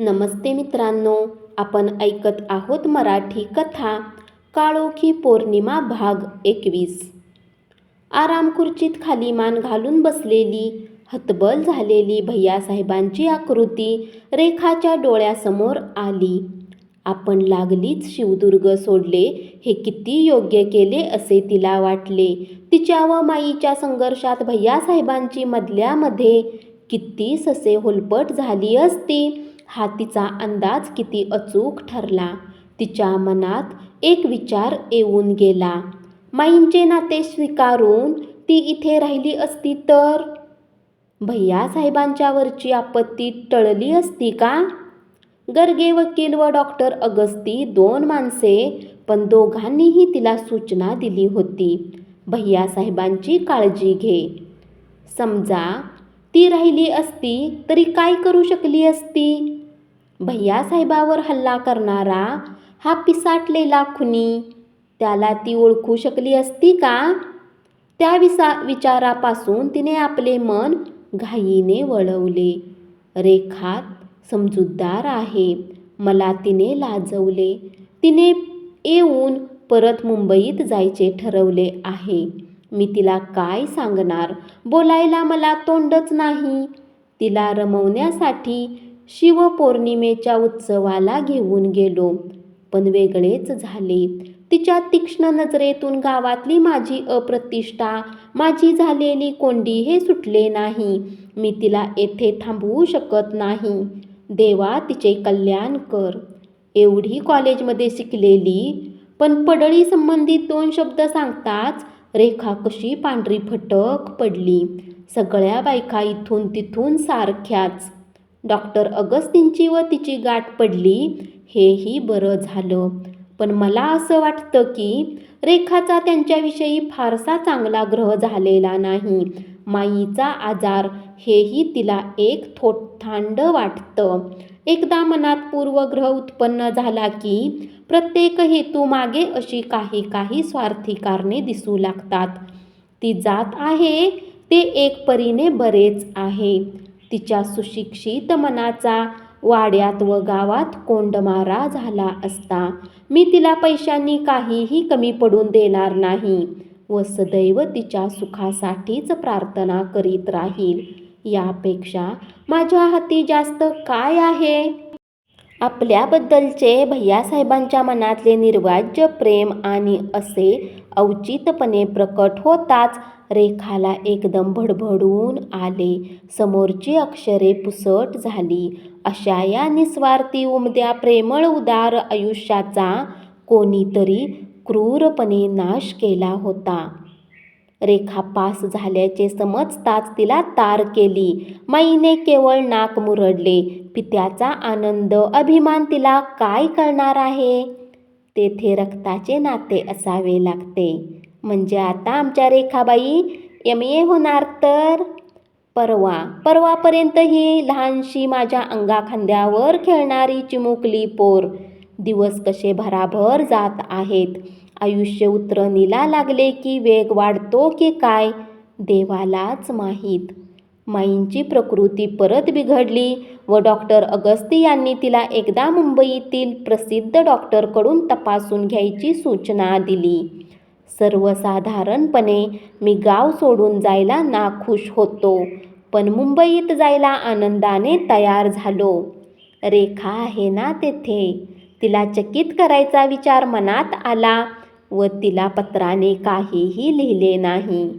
नमस्ते मित्रांनो आपण ऐकत आहोत मराठी कथा काळोखी पौर्णिमा भाग एकवीस. आराम खुर्चीत खाली मान घालून बसलेली हतबल झालेली भैयासाहेबांची आकृती रेखाच्या डोळ्यासमोर आली. आपण लागलीच शिवदुर्ग सोडले हे किती योग्य केले असे तिला वाटले. तिच्या व माईच्या संघर्षात भैयासाहेबांची मधल्यामध्ये किती ससे होलपट झाली असती. हा तिचा अंदाज किती अचूक ठरला. तिच्या मनात एक विचार येऊन गेला. माईंचे नाते स्वीकारून ती इथे राहिली असती तर? भैयासाहेबांच्यावरची आपत्ती टळली असती का? गर्गे वकील व डॉक्टर अगस्ती दोन माणसे पण दोघांनीही तिला सूचना दिली होती. भैयासाहेबांची काळजी घे. समजा ती राहिली असती तरी काय करू शकली असती? भैयासाहेबावर हल्ला करणारा हा पिसाटलेला खुनी त्याला ती ओळखू शकली असती का? त्या विसा विचारापासून तिने आपले मन घाईने वळवले. रेखात समजूतदार आहे. मला तिने लाजवले. तिने येऊन परत मुंबईत जायचे ठरवले आहे. मी तिला काय सांगणार? बोलायला मला तोंडच नाही. तिला रमवण्यासाठी शिवपौर्णिमेच्या उत्सवाला घेऊन गेलो. पण वेगळेच झाले. तिच्या तीक्ष्ण नजरेतून गावातली माझी अप्रतिष्ठा माझी झालेली कोंडी हे सुटले नाही. मी तिला येथे थांबवू शकत नाही. देवा तिचे कल्याण कर. एवढी कॉलेजमध्ये शिकलेली पण पडळी संबंधित दोन शब्द सांगताच रेखा कशी पांढरी फटक पडली. सगळ्या बायका इथून तिथून सारख्याच. डॉक्टर अगस्तींची व तिची गाठ पडली हेही बरं झालं. पण मला असं वाटतं की रेखाचा त्यांच्याविषयी फारसा चांगला ग्रह झालेला नाही. माईचा आजार हेही तिला एक थोठांड वाटतं. एकदा मनात पूर्वग्रह उत्पन्न झाला की प्रत्येक हेतू मागे अशी काही काही स्वार्थी कारणे दिसू लागतात. ती जात आहे ते एक परीने बरेच आहे. तिच्या सुशिक्षित मनाचा वाड्यात व गावात कोंडमारा झाला असता मी तिला पैशांनी काहीही कमी पडून देणार नाही व सदैव तिच्या सुखासाठीच प्रार्थना करीत राहील. यापेक्षा माझ्या हाती जास्त काय आहे? आपल्याबद्दलचे भैयासाहेबांच्या मनातले निर्वाज्य प्रेम आणि असे औचितपणे प्रकट होताच रेखाला एकदम भडभडून आले. समोरची अक्षरे पुसट झाली. अशा या निस्वार्थी उमद्या प्रेमळ उदार आयुष्याचा कोणीतरी क्रूरपणे नाश केला होता. रेखा पास झाल्याचे समजताच तिला तार केली. माईने केवळ नाक मुरडले. पित्याचा आनंद अभिमान तिला काय कळणार आहे? तेथे रक्ताचे नाते असावे लागते. म्हणजे आता आमच्या रेखाबाई एम ए होणार तर? परवा परवापर्यंत ही लहानशी माझ्या अंगाखांद्यावर खेळणारी चिमुकली पोर दिवस कसे भराभर जात आहेत? आयुष्य उतरणीला लागले की वेग वाढतो की काय? देवालाच माहीत. माईंची प्रकृती परत बिघडली व डॉक्टर अगस्ती यांनी तिला एकदा मुंबईतील प्रसिद्ध डॉक्टरकडून तपासून घ्यायची सूचना दिली. सर्वसाधारणपणे मी गाव सोडून जायला नाखुश होतो पण मुंबईत जायला आनंदाने तयार झालो. रेखा आहे ना तेथे? तिला चकित करायचा विचार मनात आला व तिला पत्राने काहीही लिहिले नाही.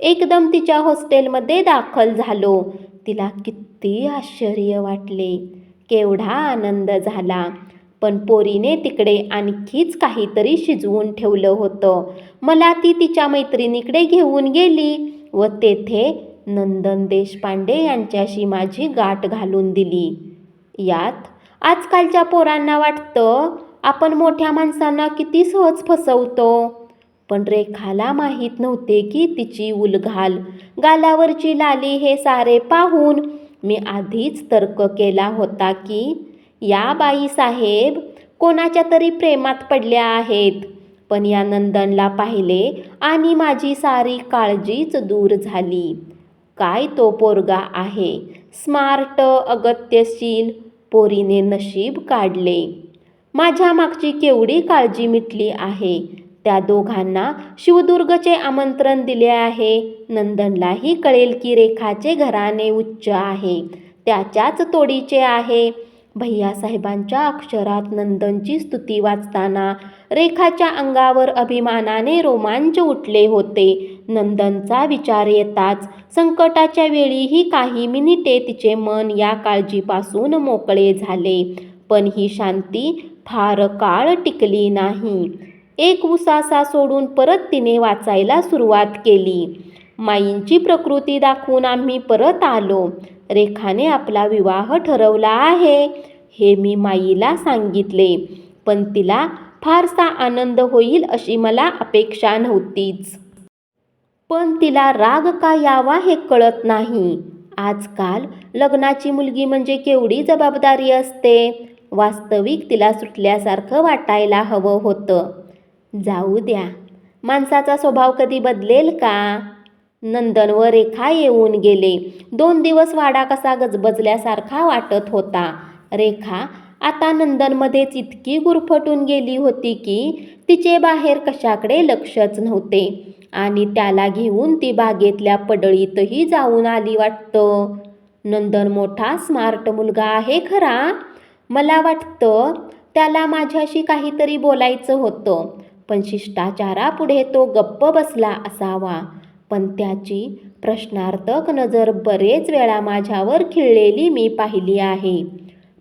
एकदम तिच्या हॉस्टेलमध्ये दाखल झालो. तिला किती आश्चर्य वाटले. केवढा आनंद झाला. पण पोरीने तिकडे आणखीच काहीतरी शिजवून ठेवलं होतं. मला ती तिच्या मैत्रिणीकडे घेऊन गेली व तेथे नंदन देशपांडे यांच्याशी माझी गाठ घालून दिली. यात आजकालच्या पोरांना वाटतं आपण मोठ्या माणसांना किती सहज फसवतो? पण रेखाला माहीत नव्हते की तिची उलघाल. गालावरची लाली हे सारे पाहून मी आधीच तर्क केला होता की या बाई साहेब कोणाच्या तरी प्रेमात पडल्या आहेत. पण या नंदनला पाहिले आणि माझी सारी काळजीच दूर झाली. काय तो पोरगा आहे? स्मार्ट अगत्यशील पोरीने नशीब काढले. माझ्या मागची केवढी काळजी मिटली आहे? त्या दोघांना शिवदुर्गचे आमंत्रण दिले आहे. नंदनलाही कळेल की रेखाचे घराणे उच्च आहे. त्याच्याच तोडीचे आहे. भैयासाहेबांच्या अक्षरात नंदनची स्तुती वाचताना रेखाच्या अंगावर अभिमानाने रोमांच उठले होते. नंदनचा विचार येताच संकटाच्या वेळीही काही मिनिटे तिचे मन या काळजीपासून मोकळे झाले. पण ही शांती फार काळ टिकली नाही. एक उसासा सोडून परत तिने वाचायला सुरुवात केली. माईंची प्रकृती दाखवून आम्ही परत आलो. रेखाने आपला विवाह ठरवला आहे हे मी माईला सांगितले. पण तिला फारसा आनंद होईल अशी मला अपेक्षा नव्हतीच. पण तिला राग का यावा हे कळत नाही. आजकाल लग्नाची मुलगी म्हणजे केवढी जबाबदारी असते? वास्तविक तिला सुटल्यासारखं वाटायला हवं होतं. जाऊ द्या. माणसाचा स्वभाव कधी बदलेल का? नंदन व रेखा येऊन गेले. दोन दिवस वाडा कसा गजबजल्यासारखा वाटत होता. रेखा आता नंदनमध्येच इतकी गुरफटून गेली होती की तिचे बाहेर कशाकडे लक्षच नव्हते. आणि त्याला घेऊन ती बागेतल्या पडळीतही जाऊन आली वाटतं. नंदन मोठा स्मार्ट मुलगा आहे खरा? मला वाटतं त्याला माझ्याशी काहीतरी बोलायचं होतं. पण शिष्टाचारापुढे तो गप्प बसला असावा. पण त्याची प्रश्नार्थक नजर बरेच वेळा माझ्यावर खिळलेली मी पाहिली आहे.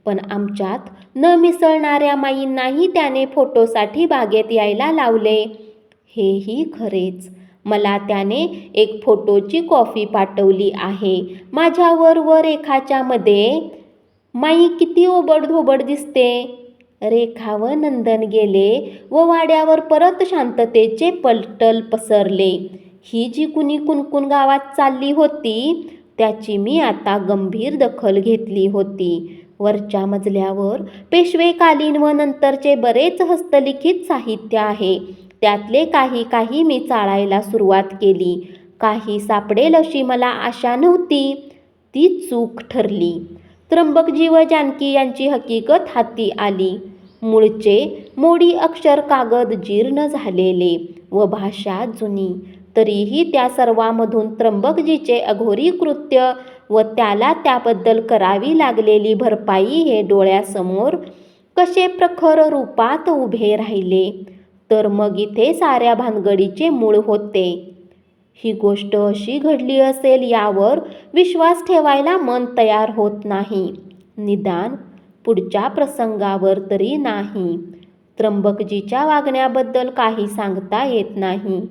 पण आमच्यात न मिसळणाऱ्या माईंनाही त्याने फोटोसाठी बागेत यायला लावले. हेही खरेच. मला त्याने एक फोटोची कॉफी पाठवली आहे. माझ्यावर व रेखाच्यामध्ये माई किती ओबडधोबड दिसते. रेखा व नंदन गेले व वाड्यावर परत शांततेचे पलटल पसरले. ही जी कुणी कुणकुण गावात चालली होती त्याची मी आता गंभीर दखल घेतली होती. वरच्या मजल्यावर पेशवेकालीन व नंतरचे बरेच हस्तलिखित साहित्य आहे. त्यातले काही काही मी चाळायला सुरुवात केली. काही सापडेल अशी मला आशा नव्हती. ती चूक ठरली. त्र्यंबकजी व जानकी यांची हकीकत हाती आली. मूळचे मोडी अक्षर कागद जीर्ण झालेले व भाषा जुनी. तरीही त्या सर्वामधून त्र्यंबकजीचे अघोरी कृत्य व त्याला त्याबद्दल करावी लागलेली भरपाई हे डोळ्यासमोर कसे प्रखर रूपात उभे राहिले? तर मग इथे साऱ्या भानगडीचे मूळ होते. ही गोष्ट अशी घडली असेल यावर विश्वास ठेवायला मन तयार होत नाही. निदान पुढच्या प्रसंगावर तरी नाही. त्र्यंबकजीच्या वागण्याबद्दल काही सांगता येत नाही.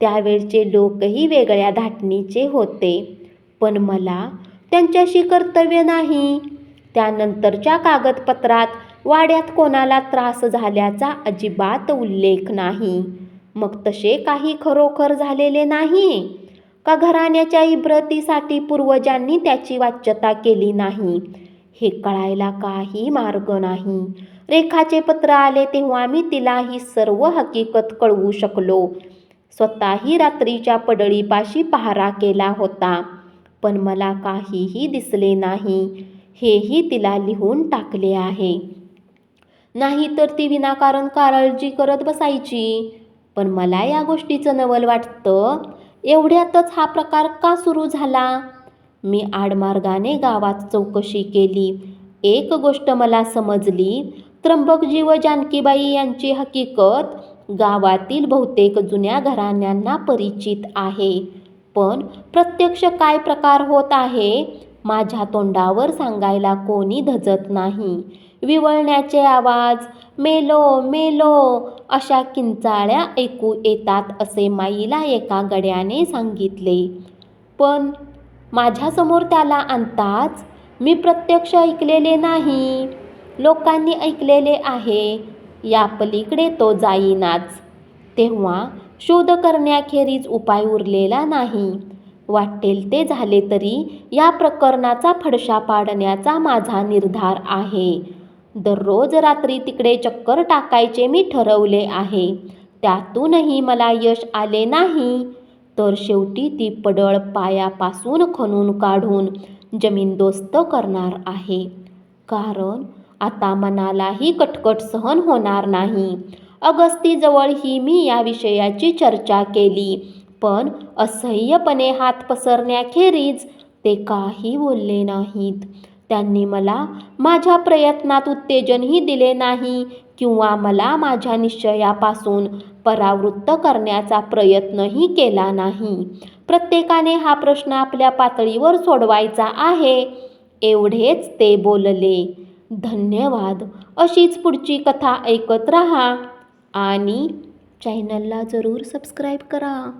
त्यावेळचे लोकही वेगळ्या धाटणीचे होते. पण मला त्यांच्याशी कर्तव्य नाही. त्यानंतरच्या कागदपत्रात वाड्यात कोणाला त्रास झाल्याचा अजिबात उल्लेख नाही. मग तसे काही खरोखर झालेले नाही? का घराण्याच्या इब्रतीसाठी पूर्वजांनी त्याची वाच्यता केली नाही? हे कळायला काही मार्ग नाही. रेखाचे पत्र आले तेव्हा मी तिला ही सर्व हकीकत कळवू शकलो. स्वतःही रात्रीच्या पडळीपाशी पहारा केला होता. पण मला काहीही दिसले नाही. हेही तिला लिहून टाकले आहे. नाही तर ती विनाकारण काळजी करत बसायची. पण मला या गोष्टीचं नवल वाटतं एवढ्यातच हा प्रकार का सुरू झाला? मी आडमार्गाने गावात चौकशी केली. एक गोष्ट मला समजली त्र्यंबकजी व जानकीबाई यांची हकीकत गावातील बहुतेक जुन्या घराण्यांना परिचित आहे. पण प्रत्यक्ष काय प्रकार होत आहे माझ्या तोंडावर सांगायला कोणी धजत नाही. विवळण्याचे आवाज मेलो मेलो अशा किंचाळ्या ऐकू येतात असे माईला एका गड्याने सांगितले. पण माझ्यासमोर त्याला आणताच मी प्रत्यक्ष ऐकलेले नाही. लोकांनी ऐकलेले आहे या पलीकडे तो जाईनाच. तेव्हा शोध करण्याखेरीज उपाय उरलेला नाही. वाटेल ते झाले तरी या प्रकरणाचा फडशा पाडण्याचा माझा निर्धार आहे. दररोज रात्री तिकडे चक्कर टाकायचे मी ठरवले आहे. त्यातूनही मला यश आले नाही. तर शेवटी ती पडळ पायापासून खणून काढून जमीनदोस्त करणार आहे. कारण आता मनालाही कटकट सहन होणार नाही. अगस्तीजवळही मी या विषयाची चर्चा केली. पण असह्यपणे हात पसरण्याखेरीज ते काही बोलले नाहीत. त्यांनी मला माझ्या प्रयत्नात उत्तेजनही दिले नाही किंवा मला माझ्या निश्चयापासून परावृत्त करण्याचा प्रयत्नही केला नाही. प्रत्येकाने हा प्रश्न आपल्या पातळीवर सोडवायचा आहे. एवढेच ते बोलले. धन्यवाद. अशीच पुढची कथा ऐकत राहा आणि चॅनलला जरूर सबस्क्राईब करा.